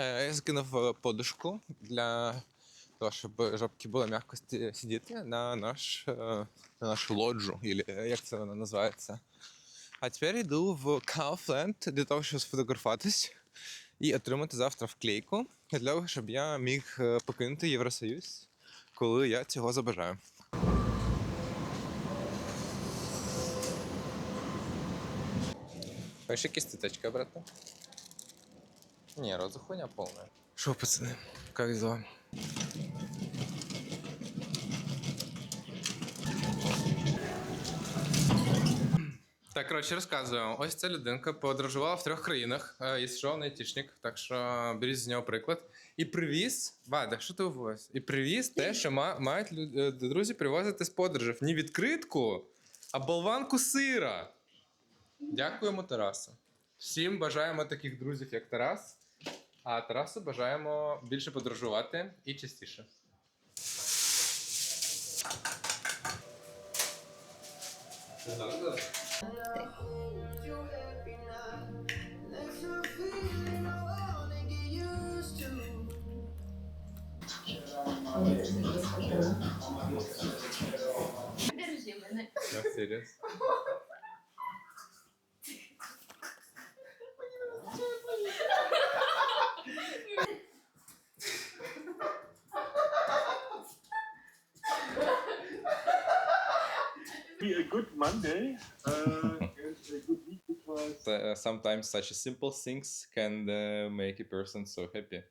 Е, Я закинув е, подушку для того, щоб жопки було м'яко сидіти на наш е, на нашу лоджу, як це вона називається. А тепер йду в Kaufland для того, щоб сфотографуватись і отримати завтра вклейку для того, щоб я міг покинути Євросоюз, коли я цього забажаю. Хочешь кисточка, брата? Не, роза хуйня полная. Шо, пацаны, как дела? Так, коротше, розказую. Ось ця людинка подорожувала в трьох країнах. Е, Із що айтішник, так що беріть з нього приклад. І привіз. Вада, що ти увозь? І привіз те, що ма- мають лю- е, друзі привозити з подорожів. Не відкритку, а болванку сира. Дякуємо, Тарасу. Всім бажаємо таких друзів, як Тарас. А Тарасу бажаємо більше подорожувати і частіше. Держи мене. Sometimes such simple things can uh, make a person so happy.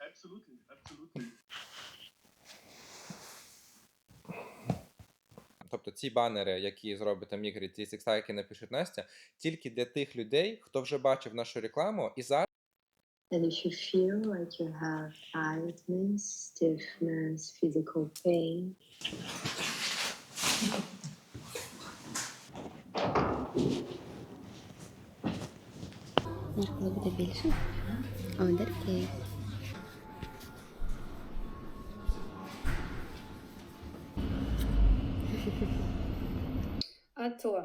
absolutely, absolutely. Тобто ці банери, які зробить там ці секса, напишуть Настя, тільки для тих людей, хто вже бачив нашу рекламу і зараз And if you feel like you have tiredness, stiffness, physical pain, Зеркало буде більше. Одерки. Also,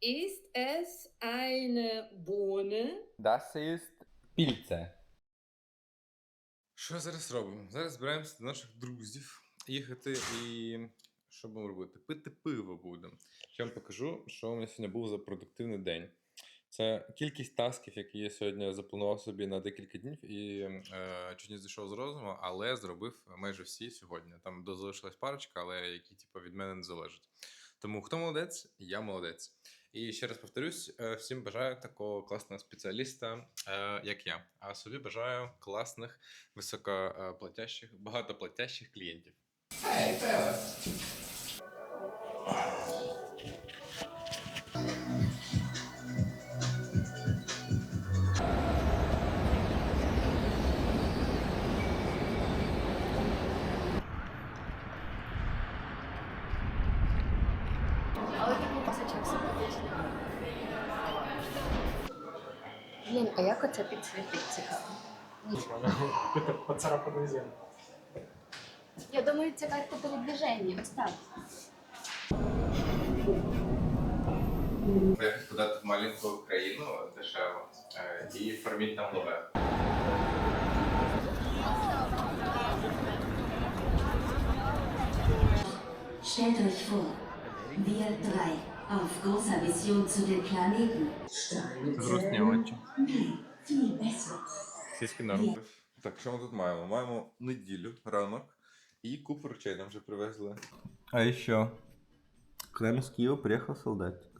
ist es eine Bohne? Das ist пільце. Що зараз робимо? Зараз збираємося до наших друзів їхати і що будемо робити? Пити пиво будемо. Я вам покажу, що у мене сьогодні був за продуктивний день. Це кількість тасків, які я сьогодні запланував собі на декілька днів і е, чуть не зійшов з розуму, але зробив майже всі сьогодні. Там залишилась парочка, але які типу, від мене не залежать. Тому хто молодець, я молодець. І ще раз повторюсь, е, всім бажаю такого класного спеціаліста, е, як я. А собі бажаю класних, високоплатящих, багатоплатящих клієнтів. Але такий пасачок симпатичний. Блін, а як оце підсвітить цікаво? Поцарапанную землю. Я думаю, це карта передвіження. Ось так. Куди-то в маленьку країну дешево е, і форміть там лове. Stellt euch vor, wir drei auf großer Mission zu den Planeten. Грустні очі. Besser. Сіськи на руки. Так, що ми тут маємо? Маємо неділю, ранок і купу речей нам вже привезли. А ще к нам з Києва приїхав солдатик.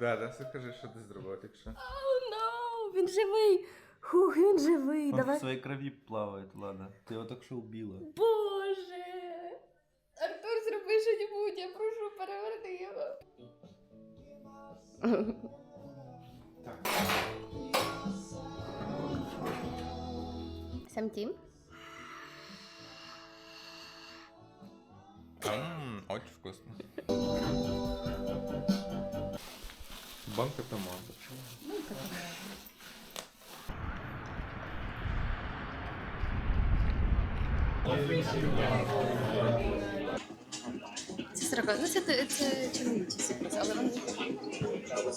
Да, да, скажи, що ти зробив, якщо. О, no! Він живий! Хух, він живий! Давай. своей крови плавает, ладно. Ты его только что убила. Боже! Артур, зроби що-небудь, я прошу, переверни його. Сам тім? Ммм, очень вкусно. Банка томатов. Це треба. Ну, це, це, це чоловічі сюрприз, але вони. А.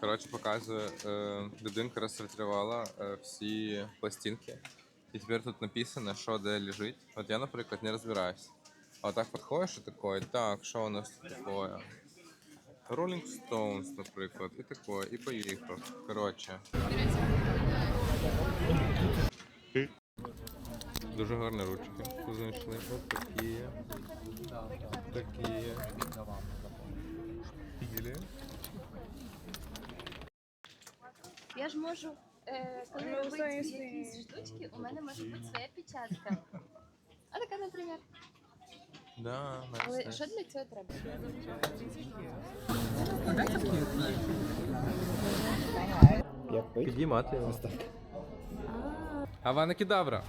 Коротше, показує, е, людинка розсортувала е, всі пластинки. І тепер тут написано, що де лежить. От я, наприклад, не розбираюсь. А отак підходиш і такой, так, що у нас тут такое? Rolling Stones, наприклад, і такое, і поїхав. Коротше. Дуже гарні ручки. Знайшли. Ось такі. Такі. Шпілі. Я ж можу, е, коли Ну, робити якісь штучки, у мене може бути своя печатка. А така, наприклад. Да, Але nice, що для цього треба? Підіймати його. Авана Кедавра.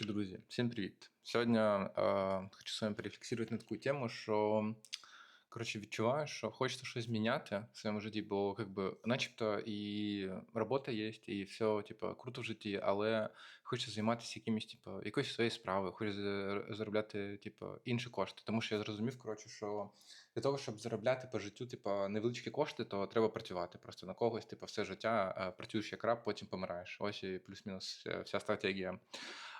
Друзі, всім привіт. Сьогодні е, хочу з вами перефіксувати на таку тему, що коротше відчуваю, що хочеться щось зміняти в своєму житті, бо как би, начебто і робота є, і все, типу, круто в житті, але хочеться займатися якимось, типу, якоюсь своєю справою, хочу заробляти, типу, інші кошти. Тому що я зрозумів, коротше, що для того, щоб заробляти по життю, типу, невеличкі кошти, то треба працювати просто на когось, типу, все життя е, працюєш як раб, потім помираєш. Ось і плюс-мінус е, вся стратегія.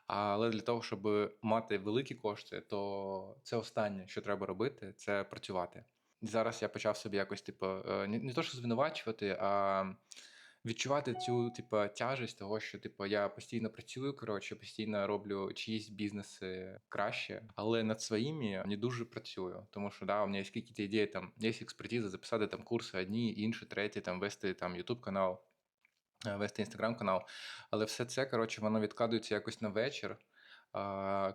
Але для того, щоб мати великі кошти, то це останнє, що треба робити, це працювати. І зараз я почав собі якось, типу, е, не, не то, що звинувачувати, а відчувати цю, типу, тяжесть того, що типу, я постійно працюю, коротше, постійно роблю чиїсь бізнеси краще, але над своїми не дуже працюю. Тому що да, у мене є скільки ідеї, там є експертиза, записати там курси одні, інші, треті, там вести там YouTube канал, вести інстаграм канал. Але все це, коротше, воно відкладується якось на вечір.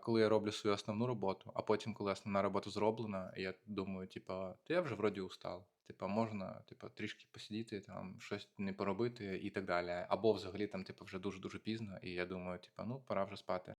Коли я роблю свою основну роботу, а потім, коли основна робота зроблена, я думаю, типа, та я вже вроді устав. Типа, можна, типа, трішки посидіти, там щось не поробити і так далі. Або взагалі там, типу, вже дуже дуже пізно, і я думаю, типа, ну пора вже спати.